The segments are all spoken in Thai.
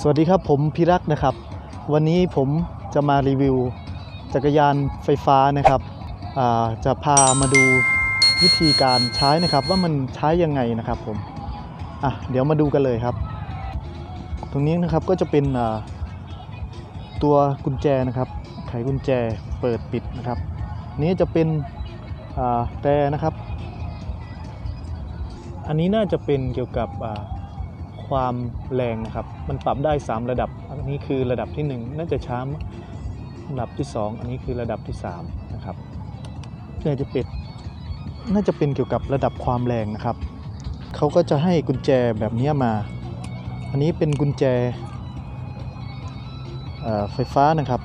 สวัสดีครับผมพิรักษ์นะครับ วันนี้ผมจะมารีวิว จักรยานไฟฟ้านะครับจะพามาดูวิธีการใช้นะครับ ว่ามันใช้ยังไงนะครับผมอะเดี๋ยวมาดูกันเลยครับ ตรงนี้นะครับก็จะเป็นตัวกุญแจนะครับ ไขกุญแจเปิดปิดนะครับ นี้จะเป็นแต่นะครับ อันนี้น่าจะเป็นเกี่ยวกับอ ความแรงนะครับ มันปรับได้ 3 ระดับ อันนี้คือระดับที่ 1 น่าจะช้าระดับที่ 2 อันนี้คือระดับที่3นะครับน่าจะเป็นน่าจะเป็นเกี่ยวกับระดับความแรงนะครับ เขาก็จะให้กุญแจแบบนี้มา อันนี้เป็นกุญแจไฟฟ้านะครับ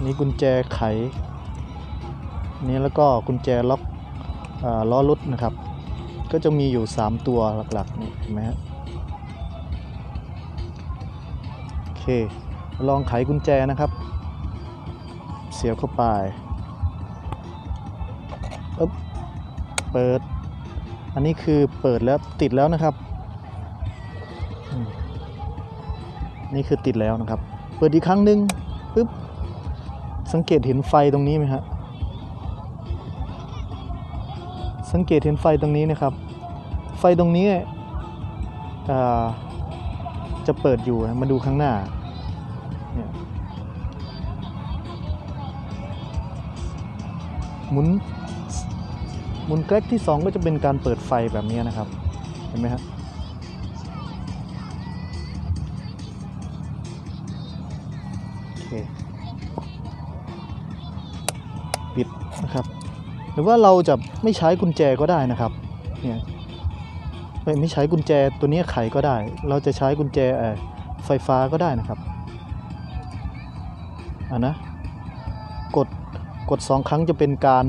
นนี้กุญแจไขนนี้แล้วก็กุญแจล็อกอล้อรถนะครับ ก็จะมีอยู่ 3 ตัวหลักๆนี่เห็นไหมฮะโอเค ลองไขกุญแจนะครับ เสียบเข้าไปปึ๊บเปิด อันนี้คือเปิดแล้วติดแล้วนะครับ นี่คือติดแล้วนะครับ เปิดอีกครั้งหนึ่งปึ๊บสังเกตเห็นไฟตรงนี้ไหมฮะ สังเกตเห็นไฟตรงนี้นะครับ ไฟตรงนี้จะเปิดอยู่มาดูข้างหน้าหมุนหมุนแกล็กที่ 2 ก็จะเป็นการเปิดไฟแบบนี้นะครับ เห็นไหมครับ หรือว่าเราจะไม่ใช้กุญแจก็ได้นะครับเนี่ยไม่ใช้กุญแจตัวนี้ไขก็ได้ เราจะใช้กุญแจไฟฟ้าก็ได้นะครับอ่านะกดกดสองครั้งจะเป็นการ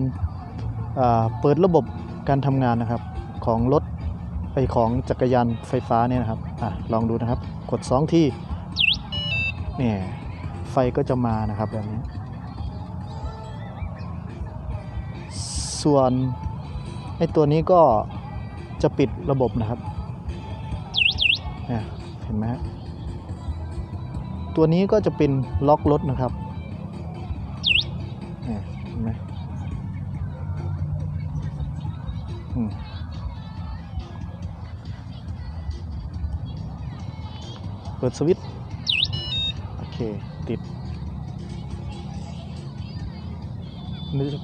เปิดระบบการทำงานนะครับของรถไปของจักรยานไฟฟ้าเนี่ยนะครับอะลองดูนะครับ กดสองทีเนี่ยไฟก็จะมานะครับแบบนี้ ส่วนไอ้ตัวนี้ก็จะปิดระบบนะครับเห็นไหมตัวนี้ก็จะเป็นล็อกรถนะครับเห็นไหมเปิดสวิตช์โอเค ติด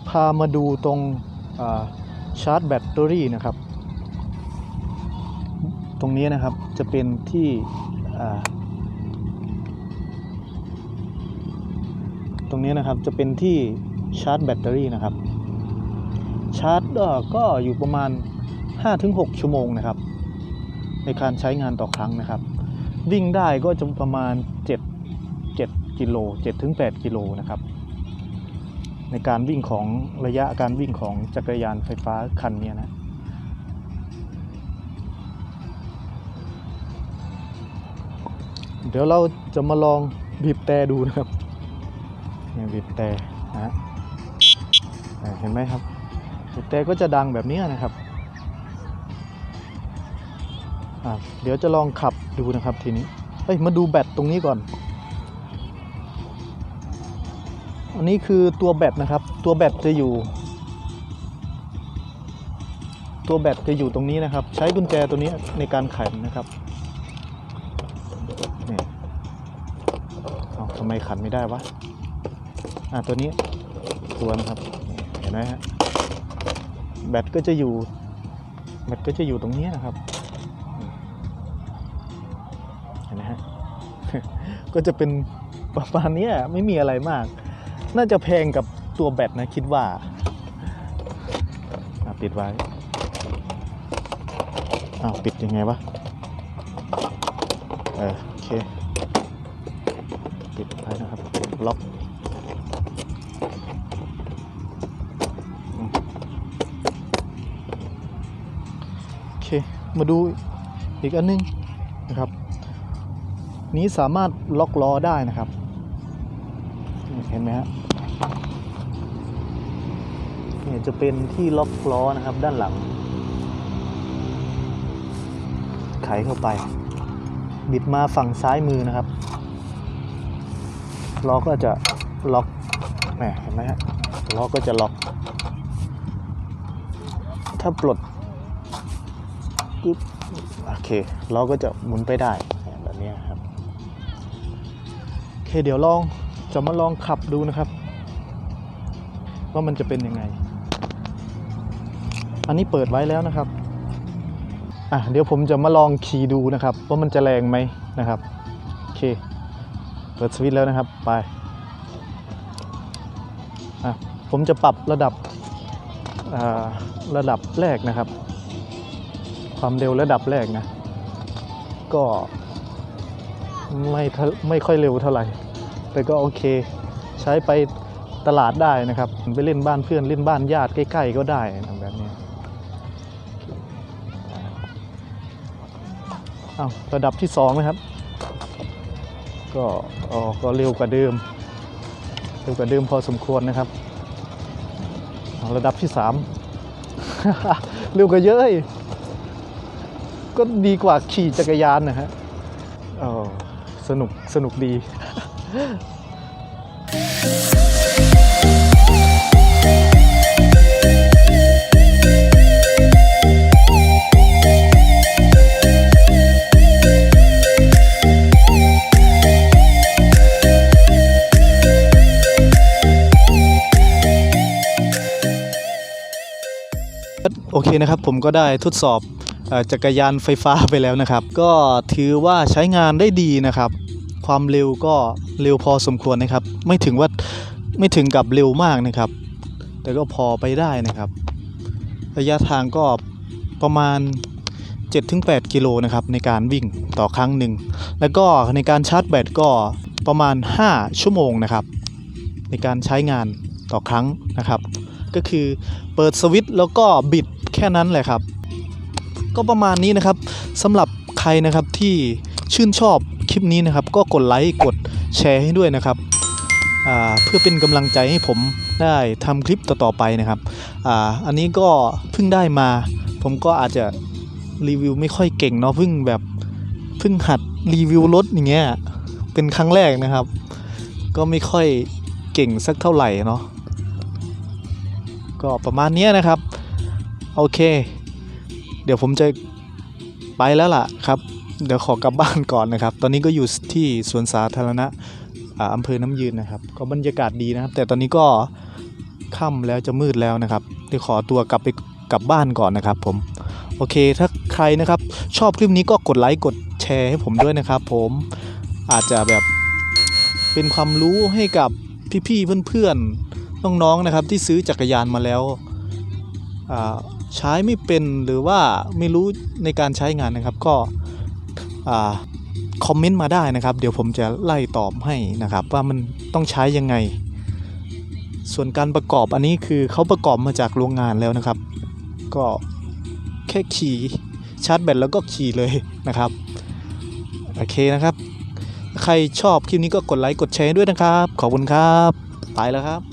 พามาดูตรง ชาร์จแบตเตอรี่นะครับ ตรงนี้นะครับจะเป็นที่ตรงนี้นะครับจะเป็นที่ชาร์จแบตเตอรี่นะครับ ชาร์จก็ก็อยู่ประมาณ 5-6 ชั่วโมงนะครับ ในการใช้งานต่อครั้งนะครับ วิ่งได้ก็จะประมาณ 7 7กิโล7-8กิโลนะครับ ในการวิ่งของระยะการวิ่งของจักรยานไฟฟ้าคันนี้นะเดี๋ยวเราจะมาลองบีบแต่ดูนะครับเนี่ยบีบแต่นะเห็นไหมครับบีบแต่ก็จะดังแบบนี้นะครับเดี๋ยวจะลองขับดูนะครับทีนี้เอ้ยมาดูแบตตรงนี้ก่อน อันนี้คือตัวแบตนะครับ ตัวแบตจะอยู่ ตัวแบตจะอยู่ตรงนี้นะครับ ใช้กุญแจตัวนี้ในการไขนะครับนี่เอาทำไมขันไม่ได้วะอะตัวนี้ตัวนะครับเห็นไหมฮะแบตก็จะอยู่แบตก็จะอยู่ตรงนี้นะครับเห็นไหมฮะก็จะเป็นประมาณนี้ไม่มีอะไรมาก น่าจะแพงกับตัวแบตนะคิดว่าปิดไว้อ้าวปิดยังไงวะเออโอเค ปิดไว้นะครับล็อกโอเค มาดูอีกอันนึงนะครับ นี้สามารถล็อกล้อได้นะครับ เห็นไหมฮะ เนี่ยจะเป็นที่ล็อกล้อนะครับด้านหลัง ไขเข้าไป บิดมาฝั่งซ้ายมือนะครับ ล้อก็จะล็อกแหมเห็นไหมฮะ ล้อก็จะล็อก ถ้าปลดปึ๊บโอเค ล้อก็จะหมุนไปได้แบบนี้ครับ โอเค เดี๋ยวลองจะมาลองขับดูนะครับ ว่ามันจะเป็นยังไง อันนี้เปิดไว้แล้วนะครับอะเดี๋ยวผมจะมาลองขี่ดูนะครับ ว่ามันจะแรงไหมนะครับโอเค เปิดสวิตช์แล้วนะครับไปอะผมจะปรับระดับอ่าระดับแรกนะครับ ความเร็วระดับแรกนะ ก็ไม่ไม่ค่อยเร็วเท่าไหร่ แต่ก็โอเค ใช้ไป ตลาดได้นะครับ ไปเล่นบ้านเพื่อนเล่นบ้านญาติใกล้ๆก็ได้นะแบบนี้อ้าวระดับที่สองนะครับ ก็อ๋อก็เร็วกว่าเดิม เร็วกว่าเดิมพอสมควรนะครับ ระดับที่สามเร็วกว่าเยอะเลยก็ดีกว่าขี่จักรยานนะฮะอ๋อสนุกสนุกดี โอเคนะครับผมก็ได้ทดสอบจักรยานไฟฟ้าไปแล้วนะครับ ก็ถือว่าใช้งานได้ดีนะครับ ความเร็วก็เร็วพอสมควรนะครับ ไม่ถึงว่าไม่ถึงกับเร็วมากนะครับ แต่ก็พอไปได้นะครับ ระยะทางก็ประมาณ 7-8 กิโลนะครับในการวิ่งต่อครั้งหนึ่ง แล้วก็ในการชาร์จแบตก็ประมาณ 5 ชั่วโมงนะครับ ในการใช้งานต่อครั้งนะครับ ก็คือเปิดสวิตช์แล้วก็บิด แค่นั้นแหละครับ ก็ประมาณนี้นะครับสำหรับใครนะครับที่ชื่นชอบคลิปนี้นะครับ ก็กดไลค์กดแชร์ให้ด้วยนะครับเพื่อเป็นกำลังใจให้ผมได้ทำคลิปต่อๆไปนะครับออันนี้ก็เพิ่งได้มา ผมก็อาจจะรีวิวไม่ค่อยเก่งเนาะเพิ่งแบบเพิ่งหัดรีวิวรถอย่างเงี้ยเป็นครั้งแรกนะครับ ก็ไม่ค่อยเก่งสักเท่าไหร่เนาะก็ประมาณนี้นะครับ โอเค เดี๋ยวผมจะไปแล้วล่ะครับ เดี๋ยวขอกลับบ้านก่อนนะครับ ตอนนี้ก็อยู่ที่สวนสาธารณะอำเภอน้ำยืนนะครับ ก็บรรยากาศดีนะครับ แต่ตอนนี้ก็ค่ำแล้วจะมืดแล้วนะครับเดี๋ยวขอตัวกลับไปกลับบ้านก่อนนะครับ ผม โอเค ถ้าใครนะครับ ชอบคลิปนี้ก็กดไลค์กดแชร์ให้ผมด้วยนะครับ ผมอาจจะแบบเป็นความรู้ให้กับพี่ๆเพื่อนๆน้องๆนะครับ ที่ซื้อจักรยานมาแล้วอ่า ใช้ไม่เป็นหรือว่าไม่รู้ในการใช้งานนะครับ ก็คอมเมนต์มาได้นะครับ เดี๋ยวผมจะไล่ตอบให้นะครับ ว่ามันต้องใช้ยังไง ส่วนการประกอบอันนี้คือเขาประกอบมาจากโรงงานแล้วนะครับ ก็แค่ขี่ชาร์จแบตแล้วก็ขี่เลยนะครับ โอเคนะครับ ใครชอบคลิปนี้ก็กดไลค์กดแชร์ด้วยนะครับ ขอบคุณครับ ไปแล้วครับ